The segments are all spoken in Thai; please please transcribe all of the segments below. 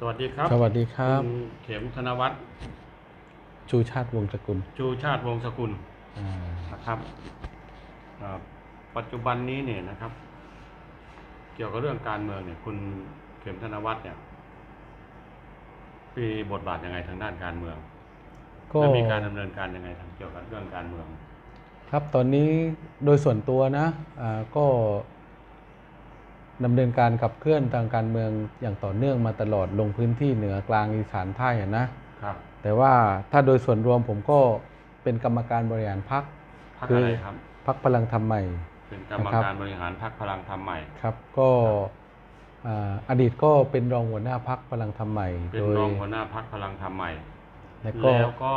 สวัสดีครับสวัสดีครับณเข็มธนวัฒน์ชูชาติวงศ์สกุลชูชาติวงศ์สกุลอ่านะครับอ่าปัจจุบันนี้เนี่ยนะครับ เกี่ยวกับเรื่องการเมืองเนี่ย คุณเข็มธนวัฒน์เนี่ยมีบทบาทยังไงทางด้านการเมืองก็และมีการดำเนินการยังไงทางเกี่ยวกับเรื่องการเมือง ครับตอนนี้โดยส่วนตัวนะอ่าก็ ดำเนินการขับเคลื่อนทางการเมืองอย่างต่อเนื่องมาตลอดลงพื้นที่เหนือกลางอีสานใต้อะนะครับ แต่ว่าถ้าโดยส่วนรวมผมก็เป็นกรรมการบริหารพักพักคืออะไรครับพักพลังธรรมใหม่ เป็นกรรมนะครับการบริหารพรรคพลังธรรมใหม่ครับ ก็อ่าอดีตก็เป็นรองหัวหน้าพักพลังธรรมใหม่เป็นโดยรองหัวหน้าพรรคพลังธรรมใหม่แล้วก็แล้วก็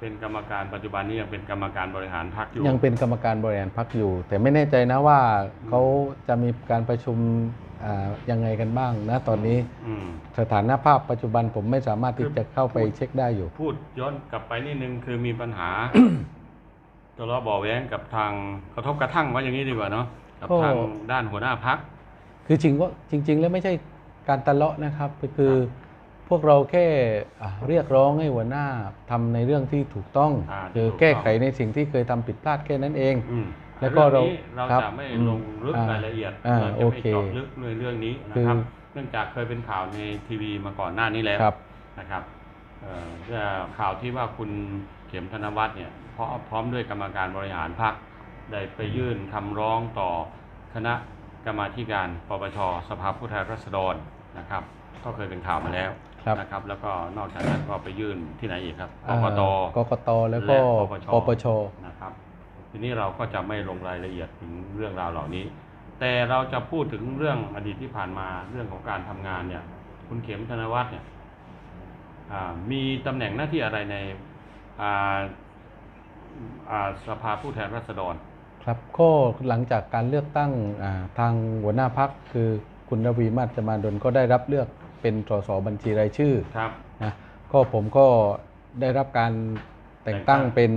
เป็นกรรมการปัจจุบันนี้ยังเป็นกรรมการบริหารพรรคอยู่ยังเป็นกรรมการบริหารพักอยู่ แต่ไม่แน่ใจนะว่าเขาจะมีการประชุมอ่ายังไงกันบ้างนะตอนนี้อืมสถานภาพปัจจุบันผมไม่สามารถที่จะเข้าไปเช็คได้อยู่ พูดย้อนกลับไปนิดนึงคือมีปัญหาทะเลาะเบาะแว้งกับทางกระทบกระทั่งว่าอย่างนี้ดีกว่าเนาะกับก็ทางด้านหัวหน้าพักคือจริงว่าจริง ๆ แล้วไม่ใช่การตะเลาะนะครับคือ พวกเราแค่อ่าเรียกร้องให้หัวหน้าทำในเรื่องที่ถูกต้องอ่าคือถูกต้องแก้ไขในสิ่งที่เคยทำผิดพลาดแค่นั้นเองอืมแล้วก็เราองนี้เราครับจะไม่อืมลงลึกอ่ารายละเอียดอ่าเราจะโอไม่เคเจาะลึกในเรื่องนี้นะคือครับ เนื่องจากเคยเป็นข่าวในทีวีมาก่อนหน้านี้แล้วครับนะครับเอ่อเรื่องข่าวที่ว่าคุณเข็มธนวัฒน์เนี่ยเพราะพร้อมด้วยกรรมการบริหารพรรคได้ไปยื่นคำร้องต่อคณะกรรมาธิการปปชสภาผู้แทนราษฎรนะครับ ก็เคยเป็นข่าวมาแล้ว ครับ นะครับ แล้วก็นอกจากนั้นก็ไปยื่นที่ไหนอีกครับกกตกกตแล้วก็และปปชนะครับ ทีนี้เราก็จะไม่ลงรายละเอียดถึงเรื่องราวเหล่านี้ แต่เราจะพูดถึงเรื่องอดีตที่ผ่านมาเรื่องของการทำงานเนี่ย คุณเข็มธนวัฒน์เนี่ยอ่ามีตำแหน่งหน้าที่อะไรในอ่าอ่าสภาผู้แทนราษฎร ครับก็หลังจากการเลือกตั้งอ่าทางหัวหน้าพักคือคุณรวีมาศจมาดลก็ได้รับเลือก เป็นสสบัญชีรายชื่อครับนะก็ผมก็ได้รับการแต่งตั้งแต่งตั้งเป็น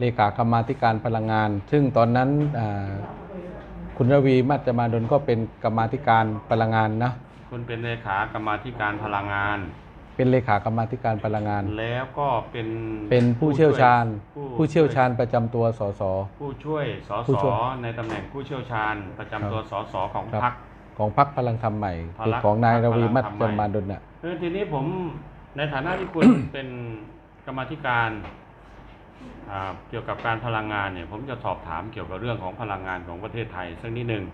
เลขากรรมาธิการพลังงาน ซึ่งตอนนั้นอ่าคุณรวีมาศจมาดลก็เป็นกรรมาธิการพลังงานนะคุณเป็นเลขากรรมาธิการพลังงาน เป็นเลขากรรมาธิการพลังงาน แล้วก็เป็นเป็นผู้เชี่ยวชาญ ผู้ผู้เชี่ยวชาญประจำตัวสสผู้ช่วยสผู้สช่วยในตำแหน่งผู้เชี่ยวชาญประจำตัวสสของครับพรรค ของพรรคพลังธรรมใหม่พลังคือของนายพรรรควีมาศพลังธรจรมใหม่มาดลน่ะเออทีนี้ผมในฐานะที่คุณเป็นกรรมาธิการอ่าเกี่ยวกับการพลังงานเนี่ย ผมจะสอบถามเกี่ยวกับเรื่องของพลังงานของประเทศไทยสักนิดหนึ่ง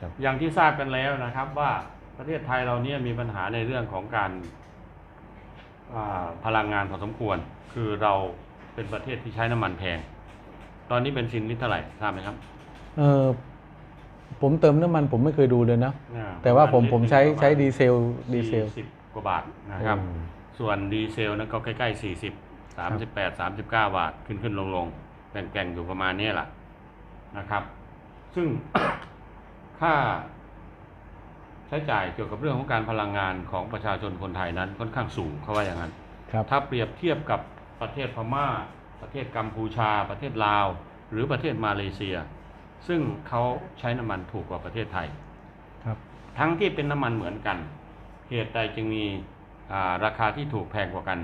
ครับอย่างที่ทราบกันแล้วนะครับ ว่าประเทศไทยเราเนี่ยมีปัญหาในเรื่องของการอ่าพลังงานพอสมควร คือเราเป็นประเทศที่ใช้น้ำมันแพง ตอนนี้เป็นซินลิตรเท่าไหร่ทราบไหมครับ เออ ผมเติมน้ำมันผมไม่เคยดูเลยนะอ่แต่ว่าผมประณผมใช้ลิตรหนึ่งใช้ประมาณดีเซลดีเซลสี่สิบกว่าบาทนะครับอืมส่วนดีเซลนั้นก็ใกล้ๆ40 38 39บาทขึ้นขึ้นลงลงแกว่งๆอยู่ประมาณนี้แหละนะครับ ซึ่งค่าใช้จ่ายเกี่ยวกับเรื่องของการพลังงานของประชาชนคนไทยนั้นค่อนข้างสูงเขาว่าอย่างนั้นครับถ้าเปรียบเทียบกับประเทศพม่า ประเทศกัมพูชา ประเทศลาว หรือประเทศมาเลเซีย ซึ่งเขาใช้น้ำมันถูกกว่าประเทศไทย ครับ ทั้งที่เป็นน้ำมันเหมือนกัน เหตุใดจึงมีอ่าราคาที่ถูกแพงกว่ากัน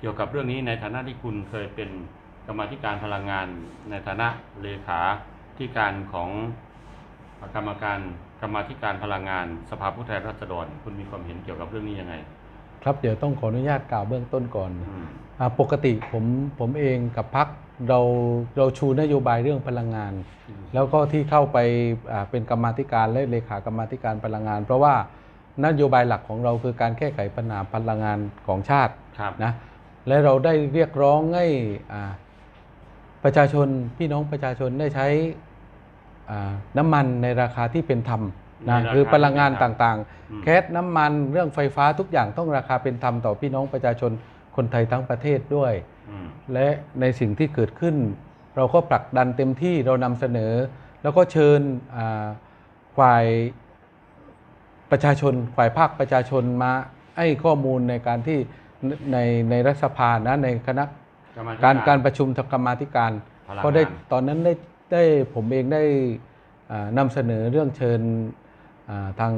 เกี่ยวกับเรื่องนี้ในฐานะที่คุณเคยเป็นกรรมาธิการพลังงาน ในฐานะเลขาที่การของกรรมการกรรมาธิการพลังงาน สภาผู้แทนราษฎร คุณมีความเห็นเกี่ยวกับเรื่องนี้ยังไง ครับเดี๋ยวต้องขออนุญาตกล่าวเบื้องต้นก่อนอืมอ่าปกติผมผมเองกับพัก เราเราชูนโยบายเรื่องพลังงาน แล้วก็ที่เข้าไปอ่าเป็นกรรมาธิการและเลขากรรมาธิการพลังงาน เพราะว่านโยบายหลักของเราคือการแก้ไขปัญหาพลังงานของชาติครับนะและเราได้เรียกร้องให้อ่าประชาชนพี่น้องประชาชนได้ใช้อ่าน้ำมันในราคาที่เป็นธรรมนะในราคาคือพลังงานที่เป็นธรรมต่างอืมๆแก๊สน้ำมันเรื่องไฟฟ้าทุกอย่างต้องราคาเป็นธรรมต่อพี่น้องประชาชนคนไทยทั้งประเทศด้วยอืม และในสิ่งที่เกิดขึ้น เราก็ผลักดันเต็มที่เรานำเสนอ แล้วก็เชิญอ่าฝ่ายประชาชนฝ่ายภาคประชาชนมาให้ข้อมูลในการที่ในในรัฐสภานะในคณะกรรมธิการการประชุมกรรมาธิการพลังงานก็ได้ตอนนั้นได้ได้ผมเองได้อ่านำเสนอเรื่องเชิญอ่าทาง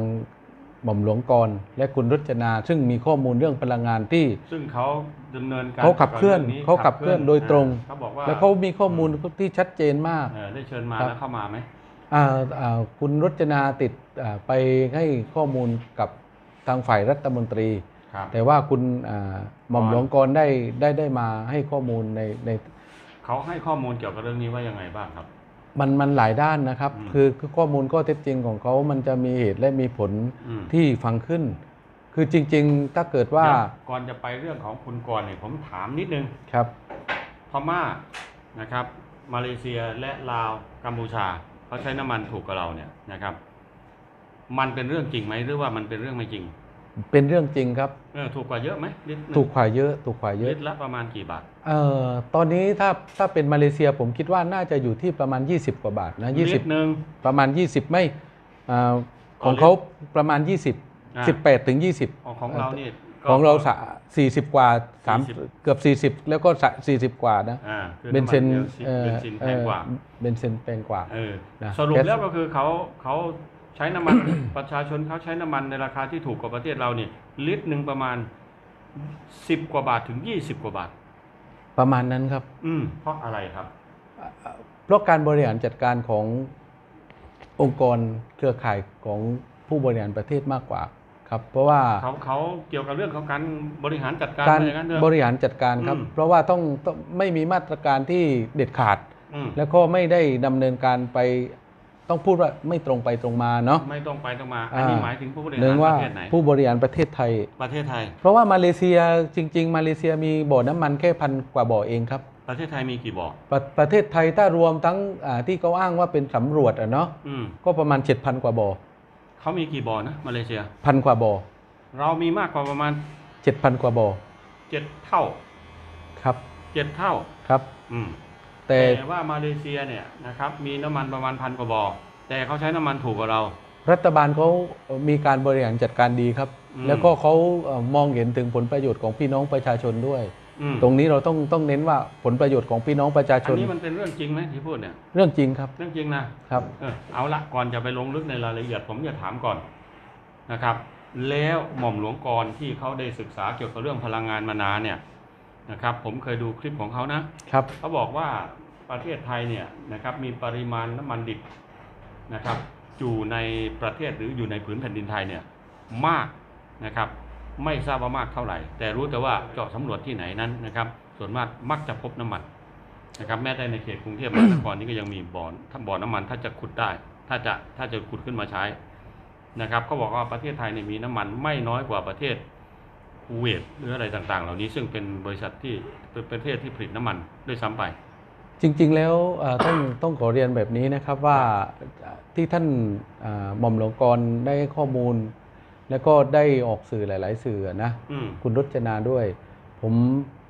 หม่อมหลวงกรและคุณรจนา ซึ่งมีข้อมูลเรื่องพลังงานที่ ซึ่งเขาดำเนินการเขาขับเคลื่อนกับงเขาขับเคลื่อนโดยตรงอ่าเขาบอกว่าแล้วเขามีข้อมูลที่ชัดเจนมากเออได้เชิญมาครับแล้วเข้ามาไหมอ่าอ่าคุณรจนาติดอ่าไปให้ข้อมูลกับทางฝ่ายรัฐมนตรีครับแต่ว่าคุณอ่าหม่อมหลวงกรได้ได้ได้มาให้ข้อมูลในในเขาให้ข้อมูลเกี่ยวกับเรื่องนี้ว่ายังไงบ้างครับ มันมันหลายด้านนะครับอืมคือคือข้อมูลข้อเท็จจริงของเขามันจะมีเหตุและมีผลอืม ที่ฟังขึ้น คือจริง ๆ ถ้าเกิดว่าเดี๋ยก่อนจะไปเรื่องของคุณกรณ์เนี่ยผมถามนิดนึงครับ พม่านะครับ มาเลเซียและลาวกัมพูชาเขาใช้น้ำมันถูกกับเราเนี่ยนะครับ มันเป็นเรื่องจริงไหมหรือว่ามันเป็นเรื่องไม่จริง เป็นเรื่องจริงครับเออถูกกว่าเยอะไหมลิตรหนึ่งถูกขวาเยอะถูกขวาเยอะลิตรละประมาณกี่บาท เอ่อตอนนี้ถ้าถ้าเป็นมาเลเซียผมคิดว่าน่าจะอยู่ที่ประมาณ 20 กว่าบาทนะลิตรหนึ่ง 20 ประมาณ 20 ไม่อ่าอ๋อของเขาประมาณอ่า20 18ถึง20 ของของเรานี่ก็ ของเราสะ40 กว่าสาม40 เกือบ 40 แล้วก็สะ40 กว่านะอ่าคือเบนน้ำมัเซนเบนซินแพงกว่าเอ่อเบนซินแพงกว่า เออนะ สรุปแก๊สแล้วก็คือเขาเขา ใช้น้ำมันประชาชนเขาใช้น้ำมันในราคาที่ถูกกว่าประเทศเราเนี่ยลิตรหนึ่งประมาณสิบกว่าบาทถึงยี่สิบกว่าบาท ประมาณนั้นครับ อืมเพราะอะไรครับ เพราะการบริหารจัดการขององค์กรเครือข่ายของผู้บริหารประเทศมากกว่าครับ เพราะว่าเขาเขาเกี่ยวกับเรื่องของการบริหารจัดการการอะไรอย่างนั้นเถอะบริหารจัดการครับอืมเพราะว่าต้องต้องไม่มีมาตรการที่เด็ดขาดอืมแล้วก็ไม่ได้ดำเนินการไป ต้องพูดว่าไม่ตรงไปตรงมาเนาะ ไม่ต้องไปต้องมา อันนี้อ่าหมายถึงผู้บริหนึ่หางรว่าประเทศไหนผู้บริหารประเทศไทย ประเทศไทย เพราะว่ามาเลเซียจริง ๆ มาเลเซียมีบ่อน้ำมันแค่พันกว่าบ่อเองครับ ประเทศไทยมีกี่บ่อ ประประเทศไทยถ้ารวมทั้งอ่าที่เขาอ้างว่าเป็นสำรวจอะเนาะอืมก็ประมาณ 7,000 กว่าบ่อเขามีกี่บ่อนะมาเลเซียพันกว่าบ่อ เรามีมากกว่าประมาณ 7,000 กว่าบ่อเจ็ดเท่า ครับเจ็ดเท่า ครับ อืม แต่แต่ว่ามาเลเซียเนี่ยนะครับมีน้ำมันประมาณพันกว่าบ่อแต่เขาใช้น้ำมันถูกกว่าเรา รัฐบาลเขามีการบริหารจัดการดีครับอืมแล้วก็เขาเอ่อมองเห็นถึงผลประโยชน์ของพี่น้องประชาชนด้วยอืมตรงนี้เราต้องต้องเน้นว่าผลประโยชน์ของพี่น้องประชาชอันนนี้มันเป็นเรื่องจริงไหมที่พูดเนี่ยเรื่องจริงครับ เรื่องจริงนะครับเออเอาละก่อนจะไปลงลึกในรายละเอียดผมจะถามก่อนนะครับ แล้วหม่อมหลวงกรที่เขาได้ศึกษาเกี่ยวกับเรื่องพลังงานมานานเนี่ย นะครับ ผมเคยดูคลิปของเขานะครับ เขาบอกว่าประเทศไทยเนี่ยนะครับมีปริมาณน้ำมันดิบนะครับอยู่ในประเทศหรืออยู่ในผืนแผ่นดินไทยเนี่ยมากนะครับไม่ทราบว่ามากเท่าไหร่ แต่รู้แต่ว่าเจาะสำรวจที่ไหนนั้นนะครับ ส่วนมากมักจะพบน้ำมันนะครับ แม้แต่ในเขตกรุงเทพมหานครนี่ก็ยังมีบ่อถ้าบ่อน้ำมันถ้าจะขุดได้ ถ้าจะถ้าจะขุดขึ้นมาใช้นะครับเขาบอกว่าประเทศไทยเนี่ยมีน้ำมันไม่น้อยกว่าประเทศ คูเวตหรืออะไรต่างๆ เหล่านี้ซึ่งเป็นบริษัทที่เป็นประเทศที่ผลิตน้ำมันด้วยซ้ำไป จริง ๆ แล้วเอ่อต้องต้องขอเรียนแบบนี้นะครับว่าที่ท่านอ่าหม่อมหลวงกรได้ให้ข้อมูล แล้วก็ได้ออกสื่อหลาย ๆ สื่อนะอืมคุณรจนาด้วย ผม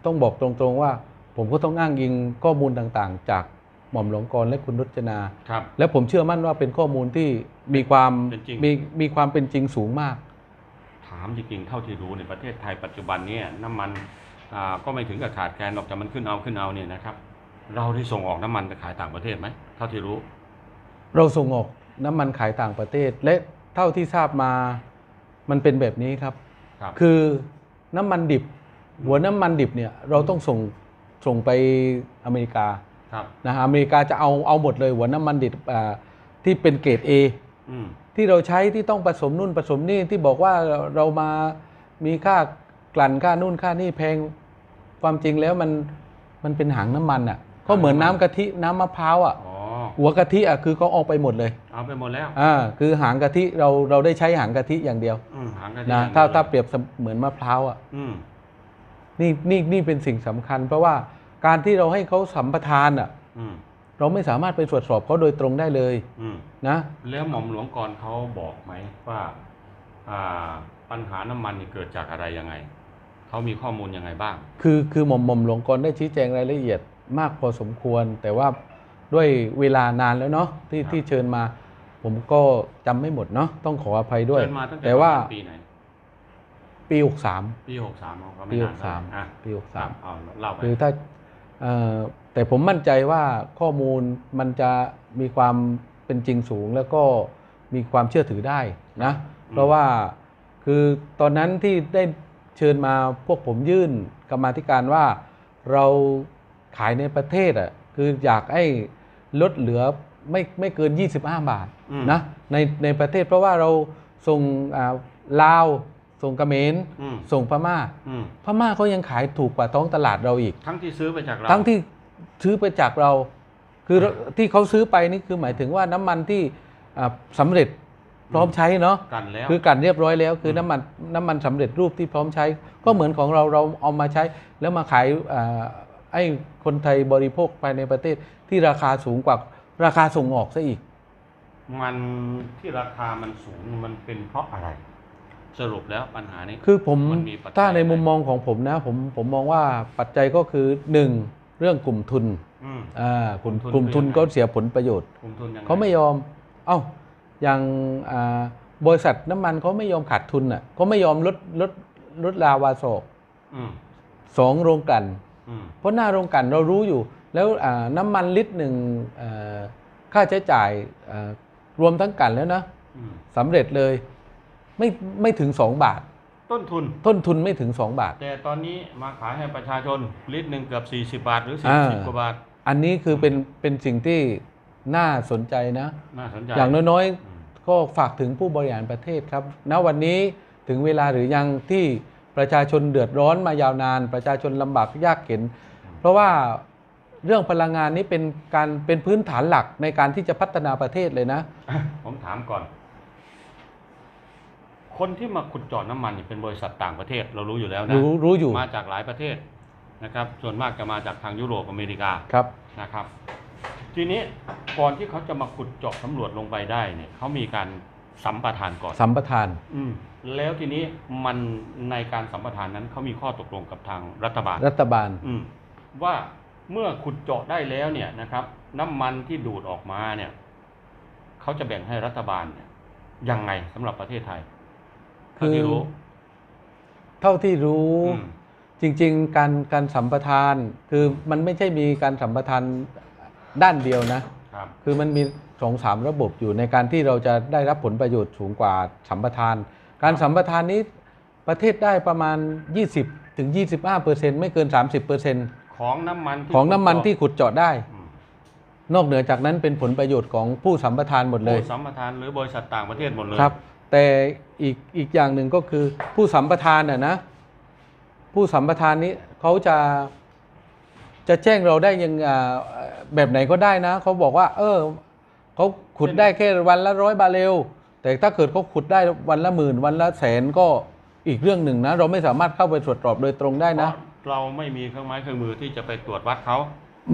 ต้องบอกตรงๆว่า ผมก็ต้องอ้างอิงข้อมูลต่างๆ จากหม่อมหลวงกรและคุณรจนาครับและผมเชื่อมั่นว่าเป็นข้อมูลที่มีความเป็นจริงมีมีความเป็นจริงสูงมากถามจริงๆเท่าที่รู้ในประเทศไทยปัจจุบันเนี่ยน้ำมันอ่าก็ไม่ถึงกับขาดแคลนหรอกแต่มันขึ้นเอาขึ้นเอาเนี่ยนะครับ เราได้ส่งออกน้ำมันไปขายต่างประเทศไหมเท่าที่รู้ เราส่งออกน้ำมันขายต่างประเทศ และเท่าที่ทราบมามันเป็นแบบนี้ครับครับ คือน้ำมันดิบ หัวน้ำมันดิบเนี่ยเราต้องส่งส่งไปอเมริกาครับนะฮะอเมริกาจะเอาเอาหมดเลยหัวน้ำมันดิบอ่าที่เป็นเกรด A อืม ที่เราใช้ที่ต้องผสมนู่นผสมนี่ที่บอกว่าเรามามีค่ากลั่นค่านู่นค่านี่แพงความจริงแล้วมันมันเป็นหางน้ำมันอะก็เหมือนน้ำกะทิน้ำมะพร้าวอะอ๋อหัวกะทิอะคือเขาเอาไปหมดเลยเอาไปหมดแล้วอ่าคือหางกะทิเราเราได้ใช้หางกะทิอย่างเดียวอืมหางกันนะถ้าถ้าเปรียบเสมือนมะพร้าวอะอืมนี่นี่นี่เป็นสิ่งสำคัญ เพราะว่าการที่เราให้เขาสัมปทานอะอืม เราไม่สามารถไปตรวจสอบเขาโดยตรงได้เลยอืมนะแล้วหม่อมหลวงกรเขาบอกไหมว่าอ่าปัญหาน้ำมันนี่เกิดจากอะไรยังไง เขามีข้อมูลยังไงบ้าง คือคือหม่อมหม่อมหลวงกรได้ชี้แจงรายละเอียดมากพอสมควร แต่ว่าด้วยเวลานานแล้วเนาะที่ครับ ที่เชิญมา ผมก็จำไม่หมดเนาะต้องขออภัยด้วย เชิญมาตั้งแต่แต่ว่าปีไหน ปี63 ปีหกสามก็ไม่ปีนาน63อะปีครับ63เอาเล่าไปคือถ้าเอ่อ แต่ผมมั่นใจว่าข้อมูลมันจะมีความเป็นจริงสูง แล้วก็มีความเชื่อถือได้นะ เพราะว่าคือตอนนั้นที่ได้เชิญมาพวกผมยื่นกรรมาธิการว่าเราขายในประเทศอะคืออยากให้ลดเหลือไม่ไม่เกิน 25 บาทอืมนะในในประเทศเพราะว่าเราส่งอ่าลาวส่งเขมรอืมส่งพม่าอืมพม่าเขายังขายถูกกว่าท้องตลาดเราอีก ทั้งที่ซื้อไปจากเราทั้งที่ ซื้อไปจากเรา คือที่เขาซื้อไปนี่คือหมายถึงว่าน้ำมันที่อ่าสำเร็จพร้อมใช้เนาะกันแล้วคือกันเรียบร้อยแล้ว คือมน้ำมันน้ำมันสำเร็จรูปที่พร้อมใช้ ก็เหมือนของเราเราเอามาใช้ แล้วมาขายอ่าให้คนไทยบริโภคภายในประเทศที่ราคาสูงกว่าราคาส่งออกซะอีก มันที่ราคามันสูงมันเป็นเพราะอะไร สรุปแล้วปัญหานี้คือผมมันมีปัจจัยถ้าในอะไรมุมมองของผมนะ ผมผมมองว่าปัจจัยก็คือหนึ่ง เรื่องกลุ่มทุนอืม อ่ากลุ่มกกลุ่ลุ่มมทุทุนนคือยังไง ก็เสียผลประโยชน์ กลุ่มทุนยังงเขาไม่ยอม เอ้า อย่างอ่าบริษัทน้ำมันเขาไม่ยอมขาดทุนอะเขาไม่ยอมลดลดลดราวาโศกอืมสองโรงกลั่นอืมเพราะหน้าโรงกลั่นเรารู้อยู่ แล้วอ่าน้ำมันลิตรหนึ่งอ่าค่าใช้จ่ายอ่ารวมทั้งกลั่นแล้วนะอืมสำเร็จเลยไม่ไม่ถึง 2 บาท ต้นทุนต้นทุนไม่ถึง 2 บาท แต่ตอนนี้มาขายให้ประชาชนลิตรหนึ่งเกือบ 40 บาทหรืออ่า40 กว่าบาท อันนี้คือเป็นเป็นสิ่งที่น่าสนใจนะน่าสนใจอย่างน้อยอืมๆก็ฝากถึงผู้บริหารประเทศครับ ณวันนี้ถึงเวลาหรือยังที่ประชาชนเดือดร้อนมายาวนาน ประชาชนลำบากยากเข็น เพราะว่าเรื่องพลังงานนี้เป็นการเป็นพื้นฐานหลักในการที่จะพัฒนาประเทศเลยนะ ผมถามก่อน คนที่มาขุดเจาะน้ำมันเนี่ยเป็นบริษัทต่างประเทศเรารู้อยู่แล้วนะรู้รู้อยู่ มาจากหลายประเทศนะครับ ส่วนมากจะมาจากทางยุโรปอเมริกาครับ นะครับ ทีนี้ก่อนที่เขาจะมาขุดเจาะสำรวจลงไปได้เนี่ยเขามีการสัมปทานก่อน สัมปทาน อืมแล้วทีนี้มันในการสัมปทานนั้นเขามีข้อตกลงกับทางรัฐบาล รัฐบาล อืมว่าเมื่อขุดเจาะได้แล้วเนี่ยนะครับ น้ำมันที่ดูดออกมาเนี่ยเขาจะแบ่งให้รัฐบาลเนี่ยยังไงสำหรับประเทศไทย เท่าที่รู้เท่าที่รู้อืมจริง ๆ การการสัมปทาน คือมันไม่ใช่มีการสัมปทานด้านเดียวนะครับคือมันมีสองสามระบบอยู่ในการที่เราจะได้รับผลประโยชน์สูงกว่าสัมปทาน การสัมปทานนี้ประเทศได้ประมาณ 20ถึง25เปอร์เซ็นต์ไม่เกิน 30เปอร์เซ็นต์ของน้ำมันที่ของน้ำมันขุดที่เจาะขุดเจาะได้อืมนอกเหนือจากนั้นเป็นผลประโยชน์ของผู้สัมปทานหมดเลยผู้สัมปทานหรือบริษัทต่างประเทศหมดเลยครับ แต่อีกอีกอย่างหนึ่งก็คือผู้สัมปทานน่ะนะผู้สัมปทานนี้เขาจะจะแจ้งเราได้ยังแบบไหนก็ได้นะเขาบอกว่า เออเขาขุดได้แค่วันละร้อยบาเรลแต่ถ้าเกิดเขาขุดได้วันละหมื่นวันละแสนก็อีกเรื่องหนึ่งนะ เราไม่สามารถเข้าไปตรวจสอบโดยตรงได้นะ เราไม่มีเครื่องไม้เครื่องมือที่จะไปตรวจวัดเขา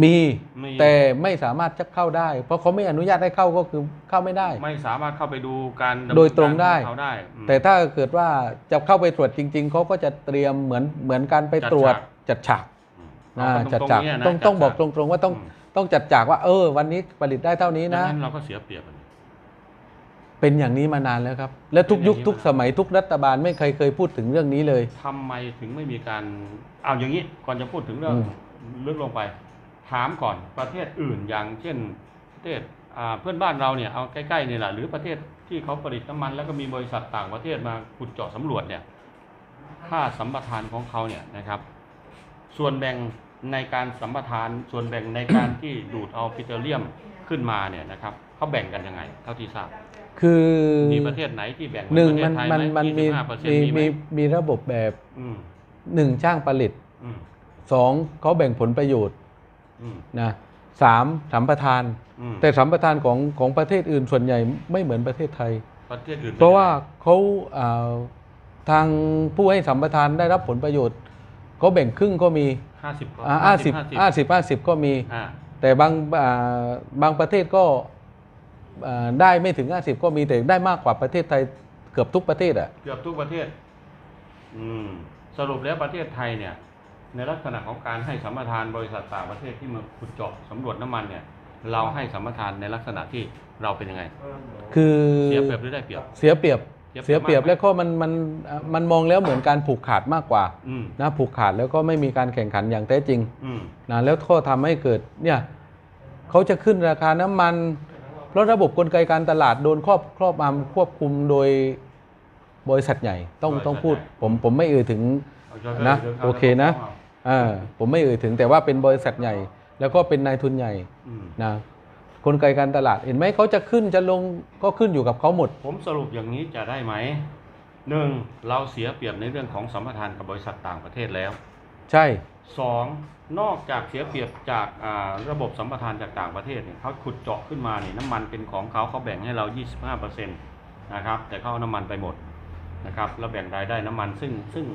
มีมี แต่ไม่สามารถจะเข้าได้ เพราะเขาไม่อนุญาตให้เข้าก็คือเข้าไม่ได้ ไม่สามารถเข้าไปดูการำเนินโดยตรงได้ กาของเขาได้อืม แต่ถ้าเกิดว่าจะเข้าไปตรวจจริง ๆ เขาก็จะเตรียมเหมือนเหมือนการไปตรวจจัดฉากอืมอ่าเอาจัดตรงฉากๆเนี่ยนะต้องจัดต้องบอกฉากตรงๆว่าต้องอืมต้องจัดฉากว่า เออ วันนี้ผลิตได้เท่านี้ดันะงนั้นเราก็เสียเปรียบกันเป็นอย่างนี้มานานแล้วครับ และทุกเป็นอย่างยุคนี้ทุกมาสมัยทุกรัฐบาลไม่เคยเคยพูดถึงเรื่องนี้เลย ทำไมถึงไม่มีการเอาอย่างนี้ก่อนจะพูดถึงเรื่องอืม ลึกลงไป ถามก่อนประเทศอื่นอย่างเช่นประเทศอ่าเพื่อนบ้านเราเนี่ยเอาใกล้ๆนี่แหละหรือประเทศที่เขาผลิตน้ำมัน แล้วก็มีบริษัทต่างประเทศมาขุดเจาะสำรวจเนี่ยค่าสัมปทานของเขาเนี่ยนะครับ ส่วนแบ่งในการสัมปทานส่วนแบ่งในการที่ดูดเอาปิโตรเลียมขึ้นมาเนี่ยนะครับเขาแบ่งกันยังไง เท่าที่ทราบคือมีประเทศไหนที่แบ่งหนึ่งประเทมันศไทยมันไหมันมี25%มีมีไหมมีมีระบบแบบอืมหนึ่งจ้างผลิตอืมสองเขาแบ่งผลประโยชน์อืม นะสามสัมปทานอืมแต่สัมปทานของของประเทศอื่นส่วนใหญ่ไม่เหมือนประเทศไทย ประเทศอื่นเพราะว่าเขาอ่าทางผู้ให้สัมปทานได้รับผลประโยชน์เขาแบ่งครึ่งก็มีห้าสิบห้าสิบห้าสิบห้าสิบก็มีอ่าแต่บางอ่าบางประเทศก็อ่าได้ไม่ถึง50ก็มีแต่ได้มากกว่าประเทศไทยเกือบทุกประเทศอะเกือบทุกประเทศ อืมสรุปแล้วประเทศไทยเนี่ย ในลักษณะของการให้สัมปทานบริษัทต่างประเทศที่มาขุดเจาะสำรวจน้ำมันเนี่ย เราให้สัมปทานในลักษณะที่เราเป็นยังไง คือเสียเปรียบหรือได้เปรียบ เสียเปรียบเสีเสียยเปเปรีรียยบบมากแล้วก็มันมันอ่ามันมองแล้วเหมือนการผูกขาดมากกว่าอืม นะผูกขาดแล้วก็ไม่มีการแข่งขันอย่างแท้จริงอืม นะแล้วก็ทำให้เกิดเนี่ยเขาจะขึ้นราคาน้ำมันเพราะระบบกลไกการตลาดโดนครอบครอบงำควบคุมโดยบริษัทใหญ่ต้องบริษัทต้องพูด ใหญ่ ผมผมไม่เอ่ยถึง เอาช่วยนะดี๋ยวขาโอเคนะขา อ่าผมไม่เอ่ยถึงแต่ว่าเป็นบริษัทใหญ่ แล้วก็เป็นนายทุนใหญ่อืมนะกลไกการตลาดเห็นไหมเขาจะขึ้นจะลงก็ขึ้นอยู่กับเขาหมด ผมสรุปอย่างนี้จะได้ไหมหนึ่งเราเสียเปรียบในเรื่องของสัมปทานกับบริษัทต่างประเทศแล้ว ใช่สองนอกจากเสียเปรียบจากอ่าระบบสัมปทานจากต่างประเทศเนี่ยเขาขุดเจาะขึ้นมาเนี่ยน้ำมันเป็นของเขาเขาแบ่งให้เรา 25%นะครับแต่เขาเอาน้ำมันไปหมดนะครับแล้วแบ่งรายได้น้ำมันซึ่งซึ่ง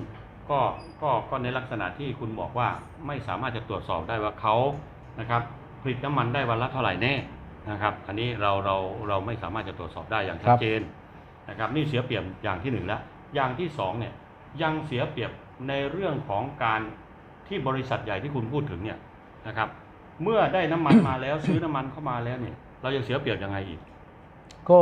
ก็ก็ก็ในลักษณะที่คุณบอกว่าไม่สามารถจะตรวจสอบได้ว่าเขานะครับผลิตน้ำมันได้วันละเท่าไหร่แน่นะครับ อันนี้เราเราเราไม่สามารถจะตรวจสอบได้อย่างชัดเจนนะครับนี่เสียเปรียบอย่างที่หนึ่งแล้ว อย่างที่สองเนี่ยยังเสียเปรียบในเรื่องของการที่บริษัทใหญ่ที่คุณพูดถึงเนี่ยนะครับเมื่อได้น้ำมันมาแล้วซื้อน้ำมันเข้ามาแล้วเนี่ย เรายังเสียเปรียบยังไงอีก ก็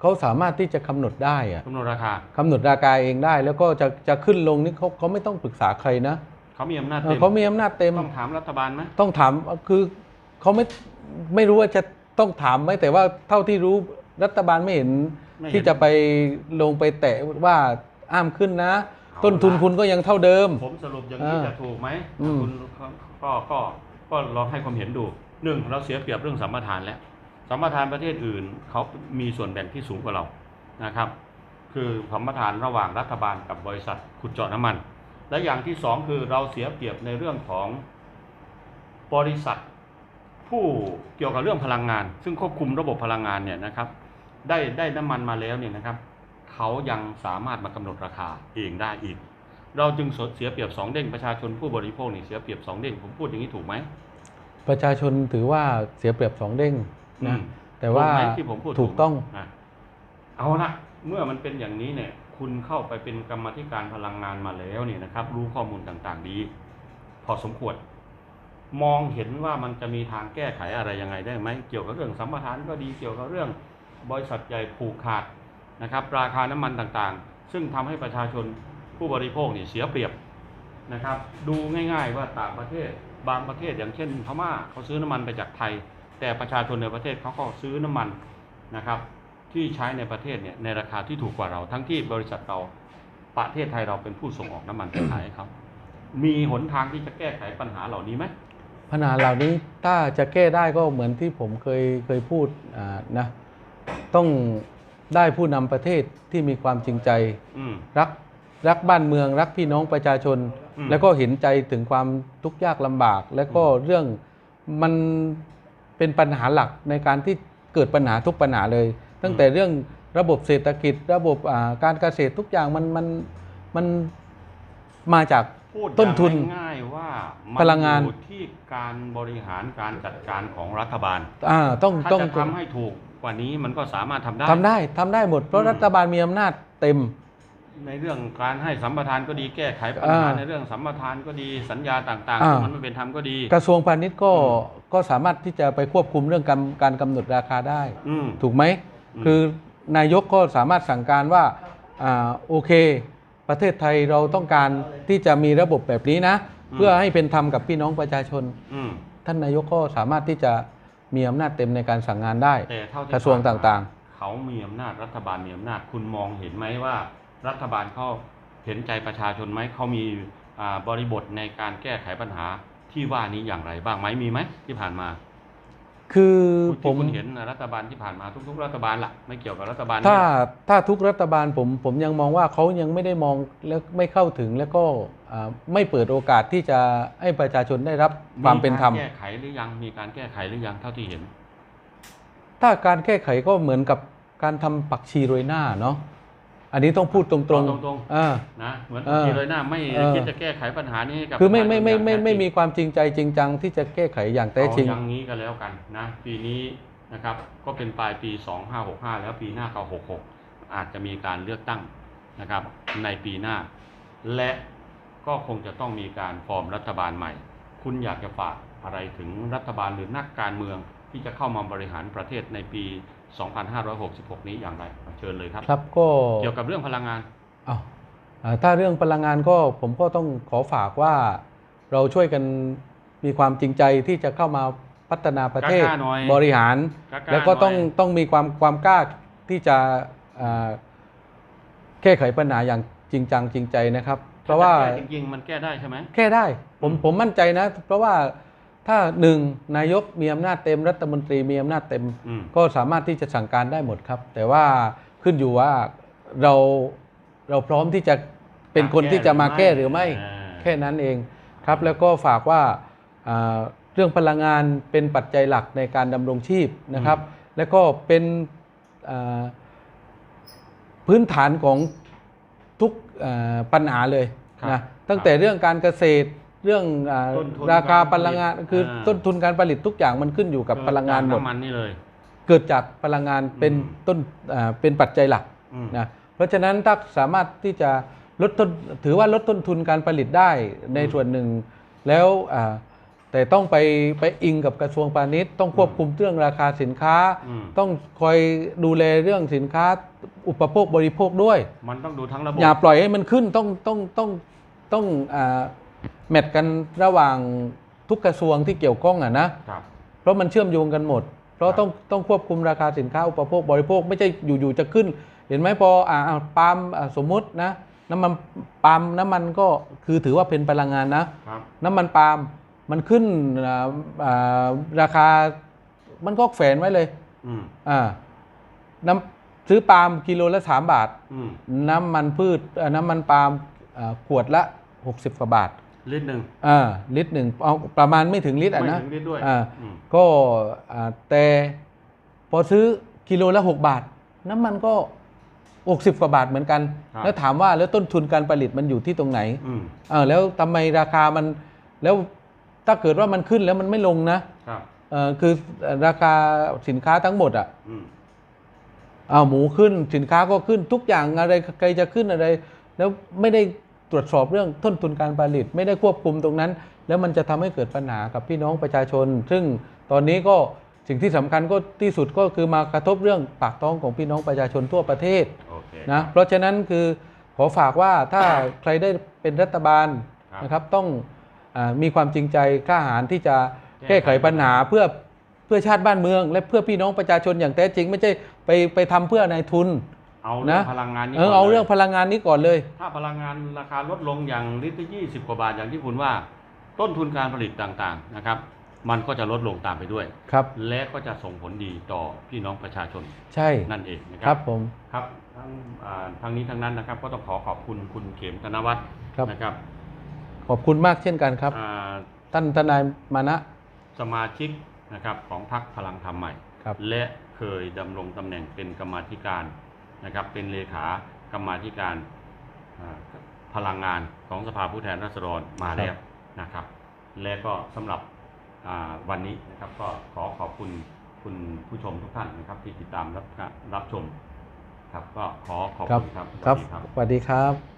เขาสามารถที่จะกำหนดได้อะกำหนดราคากำหนดราคาเองได้ แล้วก็จะจะขึ้นลงนี่เขาเขาไม่ต้องปรึกษาใครนะเขามีอำนาจเอเต็อมเขามีอำนาจเต็มต้องถามรัฐบาลไหมต้องถามคือเขาไม่ไม่รู้ว่าจะต้องถามไหมแต่ว่าเท่าที่รู้รัฐบาลไม่เห็นไม่เห็นที่จะไปลงไปแตะว่าอ้ามขึ้นนะเอาต้นทุนละคุณก็ยังเท่าเดิม ผมสรุปอย่างนี้อ่าจะถูกไหมอืมคุณก็ก็ก็ก็ลองให้ความเห็นดูหนึ่งเราเสียเปรียบเรื่องสัมปทานแล้ว สัมปทานประเทศอื่นเขามีส่วนแบ่งที่สูงกว่าเรานะครับ คือสัมปทานระหว่างรัฐบาลกับบริษัทขุดเจาะน้ำมัน และอย่างที่สองคือเราเสียเปรียบในเรื่องของบริษัท ผู้เกี่ยวกับเรื่องพลังงาน ซึ่งควบคุมระบบพลังงานเนี่ยนะครับ ได้ได้น้ำมันมาแล้วเนี่ยนะครับเขายังสามารถมากำหนดราคาเองได้อีก เราจึงเสียเปรียบสองเด้งประชาชนผู้บริโภคนี่เสียเปรียบสองเด้งผมพูดอย่างนี้ถูกไหมประชาชนถือว่าเสียเปรียบสองเด้ง นะมแต่ว่าถูกไหมที่ผมพูดถูกต้องนะเอาละเมื่อมันเป็นอย่างนี้เนี่ย คุณเข้าไปเป็นกรรมาธิการพลังงานมาแล้วเนี่ยนะครับ รู้ข้อมูลต่างๆดี พอสมควร มองเห็นว่ามันจะมีทางแก้ไขอะไรยังไงได้ไหมเกี่ยวกับเรื่องสัมปทานก็ดีเกี่ยวกับเรื่องบริษัทใหญ่ผูกขาดนะครับ ราคาน้ำมันต่างๆ ซึ่งทำให้ประชาชนผู้บริโภคเนี่ยเสียเปรียบนะครับ ดูง่าย ๆ ว่าต่างประเทศบางประเทศอย่างเช่น พม่าเขาซื้อน้ำมันไปจากไทย แต่ประชาชนในประเทศเขาก็ซื้อน้ำมันนะครับ ที่ใช้ในประเทศเนี่ยในราคาที่ถูกกว่าเรา ทั้งที่บริษัทเราประเทศไทยเราเป็นผู้ส่งออกน้ำมันไปขายให้เขามีหนทางที่จะแก้ไขปัญหาเหล่านี้ไหมปัญหาเหล่านี้ถ้าจะแก้ได้ก็เหมือนที่ผมเคยเคยพูดอ่านะต้องได้ผู้นำประเทศที่มีความจริงใจอืมรักรักบ้านเมือง รักพี่น้องประชาชนอืมแล้วก็เห็นใจถึงความทุกข์ยากลำบาก แล้วก็เรื่องมัน เป็นปัญหาหลักในการที่เกิดปัญหาทุกปัญหาเลย ตั้งแต่เรื่องระบบเศรษฐกิจ ระบบอ่าการเกษตรทุกอย่างมันมันมันมาจากพูดต้นทุนอย่างง่ายๆว่ามัพลังงานอยู่ที่การบริหารการจัดการของรัฐบาลอ่าต้องถ้าต้องจะทำให้ถูกกว่านี้มันก็สามารถทำได้ทำได้ทำได้หมดเพอืราะมรัฐบาลมีอำนาจเต็ม ในเรื่องการให้สัมปทานก็ดีแก้ไขปัญหาอ่าในเรื่องสัมปทานก็ดีสัญญาต่างๆอ่า ที่มันไม่เป็นธรรมก็ดี กระทรวงพาณิชย์ก็อืมก็สามารถที่จะไปควบคุมเรื่องการการกำหนดราคาได้ อืม ถูกไหม อืม คือนายกก็สามารถสั่งการว่าอ่าโอเค ประเทศไทยเราต้องการที่จะมีระบบแบบนี้นะ เพื่อให้เป็นธรรมกับพี่น้องประชาชน อืมท่านนายกก็สามารถที่จะมีอำนาจเต็มในการสั่งงานได้ แต่เท่าที่กระทรวงผ่นมต่างเขามีอำนาจรัฐบาลมีอำนาจคุณมองเห็นไหมว่า รัฐบาลเขาเห็นใจประชาชนไหมเขามีอ่าบริบทในการแก้ไขปัญหาที่ว่านี้อย่างไรบ้างไหมมีไหมที่ผ่านมา คือที่ผมคุณเห็นนะรัฐบาลที่ผ่านมาทุก ๆ รัฐบาลละไม่เกี่ยวกับรัฐบาลนี้ถ้าถ้าทุกรัฐบาลผมผมยังมองว่าเขายังไม่ได้มองแล้วไม่เข้าถึงแล้วก็อ่าไม่เปิดโอกาสที่จะให้ประชาชนได้รับความเป็นธรรมกแก้ไขหรือยังมีการแก้ไขหรือยังเท่าที่เห็น ถ้าการแก้ไขก็เหมือนกับการทำปักชีโรยหน้าเนาะ อันนี้ต้องพูดตรงเอาตรงๆๆอ่านะเหมือนเออทีเลยหน้าไม่เออคิดจะแก้ไขปัญหานี้ให้กับคือไม่ประชาชนไม่ไม่อย่างไม่แท้ไม่จริงมีความจริงใจจริงจังที่จะแก้ไขอย่างแท้จริงเอาอย่างนี้ก็แล้วกันนะปีนี้นะครับก็เป็นปลายปี 2565 แล้วปีหน้าก็66 อาจจะมีการเลือกตั้งนะครับ ในปีหน้า และก็คงจะต้องมีการฟอร์มรัฐบาลใหม่ คุณอยากจะฝากอะไรถึงรัฐบาลหรือนักการเมืองที่จะเข้ามาบริหารประเทศในปี 2566 นี้อย่างไรเชิญเลยครับครับก็เกี่ยวกับเรื่องพลังงานอ้าวอ่าถ้าเรื่องพลังงานก็ผมก็ต้องขอฝากว่าเราช่วยกันมีความจริงใจที่จะเข้ามาพัฒนาประเทศกล้าๆหน่อยบริหารกล้าๆแล้วก็ต้องหน่อยต้องมีความความกล้าที่จะอ่าแก้ไขปัญหาอย่างจริงจังจริงใจนะครับ เพราะว่าถ้จแก้จริงๆมันแก้ได้ใช่ไหมแก้ได้ ผมอืมผมมั่นใจนะ เพราะว่า ถ้าหนึ่งนายกมีอำนาจเต็มรัฐมนตรีมีอำนาจเต็มอืมก็สามารถที่จะสั่งการได้หมดครับ แต่ว่าขึ้นอยู่ว่าเราเราพร้อมที่จะเป็นคนที่จะมาแก้หรือไม่อ่าแค่นั้นเองครับ แล้วก็ฝากว่าอ่าเรื่องพลังงานเป็นปัจจัยหลักในการดำรงชีพนะครับ แล้วก็เป็นอ่าพื้นฐานของทุกอ่าปัญหาเลยครับนะตั้งแต่เรื่องการเกษตร เรื่องอาต้นทุนราคาการผลิตพลังงานคืออา ต้นทุนการผลิตทุกอย่างมันขึ้นอยู่กับพลังงานหมดเกิจกน้ำมันนี่เลย เกิดจากพลังงานเป็นอืม ต้นอ่าเป็นปัจจัยหลักอืม นะเพราะฉะนั้นถ้าสามารถที่จะลดต้นถือว่าลดต้นทุนการผลิตได้ในส่วนหนึ่ง แล้วอ่าแต่ต้องไปไปอิงกับกระทรวงพาณิชย์ ต้องควบคุมเรื่องราคาสินค้า อืม ต้องคอยดูแลเรื่องสินค้าอุปโภคบริโภคด้วย มันต้องดูทั้งระบบ อย่าปล่อยให้มันขึ้นต้องต้องต้องต้องอ่า แมทกันระหว่างทุกกระทรวงที่เกี่ยวข้องอะนะครับ เพราะมันเชื่อมโยงกันหมด เพราะครับต้องต้องควบคุมราคาสินค้าอุปโภคบริโภคไม่ใช่อยู่ๆจะขึ้น เห็นไหมพออ่าอ่าปาล์มอ่าสมมุตินะน้ำมันปาล์มน้ำมันก็คือถือว่าเป็นพลังงานนะ ครับ น้ำมันปาล์มมันขึ้นอ่าอ่าราคามันก็แฝนไว้เลยอืมอ่าน้ำซื้อปาล์มกิโลละสามบาท อืมน้ำมันพืชเอ่อน้ำมันปาล์มอ่าขวดละ 60กว่าบาท ลิตรหนึ่งอ่าลิตรหนึ่งเอาประมาณไม่ถึงลิตรอะไม่นะถึงลิตรด้วยอ่าอืมก็อ่าแต่พอซื้อกิโลละ6บาท น้ำมันก็60กว่าบาทเหมือนกันครับแล้วถามว่าแล้วต้นทุนการผลิตมันอยู่ที่ตรงไหนอืมเออแล้วทำไมราคามันแล้วถ้าเกิดว่ามันขึ้นแล้วมันไม่ลงนะครับเออคือราคาสินค้าทั้งหมด อะอืมอ้าวหมูขึ้นสินค้าก็ขึ้นทุกอย่างอะไรใครจะขึ้นอะไร แล้วไม่ได้ ตรวจสอบเรื่องต้นทุนการผลิตไม่ได้ควบคุมตรงนั้น แล้วมันจะทำให้เกิดปัญหากับพี่น้องประชาชน ซึ่งตอนนี้ก็สิ่งที่สำคัญก็ที่สุดก็คือมากระทบเรื่องปากท้องของพี่น้องประชาชนทั่วประเทศโอเคนะเพราะฉะนั้นคือขอฝากว่าถ้าใครได้เป็นรัฐบาลครับนะครับต้องอามีความจริงใจกล้าหาญที่จะแก้ไขปัญหาเพื่อเพื่อชาติบ้านเมือง และเพื่อพี่น้องประชาชนอย่างแท้จริง ไม่ใช่ไปไปทำเพื่อนายทุน เอาเรื่องนะพลังงานนี้เออก่นเอาลยเรื่องพลังงานนี้ก่อนเลย ถ้าพลังงานราคาลดลงอย่างลิตรยี่สิบกว่าบาทอย่างที่คุณว่า ต้นทุนการผลิตต่างๆนะครับ มันก็จะลดลงตามไปด้วย ครับ และก็จะส่งผลดีต่อพี่น้องประชาชนใช่นั่นเองนะคครัรับผม ครับทั้งอ่าทั้งนี้ทั้งนั้นนะครับ ก็ต้องขอขอบคุณคุณเขมธนวัฒน์ครับ นะครับขอบคุณมากเช่นกันครับ อ่าท่านทนายมานะสมาชิกนะครับของพรรคพลังธรรมใหม่ ครับ และเคยดำรงตำแหน่งเป็นกรรมาธิการ นะครับเป็นเลขากรรมาธิการอ่าพลังงานของสภาผู้แทนราษฎรมาแล้วนะครับ และก็สำหรับอ่าวันนี้นะครับก็ขอขอบคุณคุณผู้ชมทุกท่านนะครับ ที่ติดตามรับรับชม ครับก็ขอขอบครับคุณครับสครัวับสดีครับสวัสดีครับ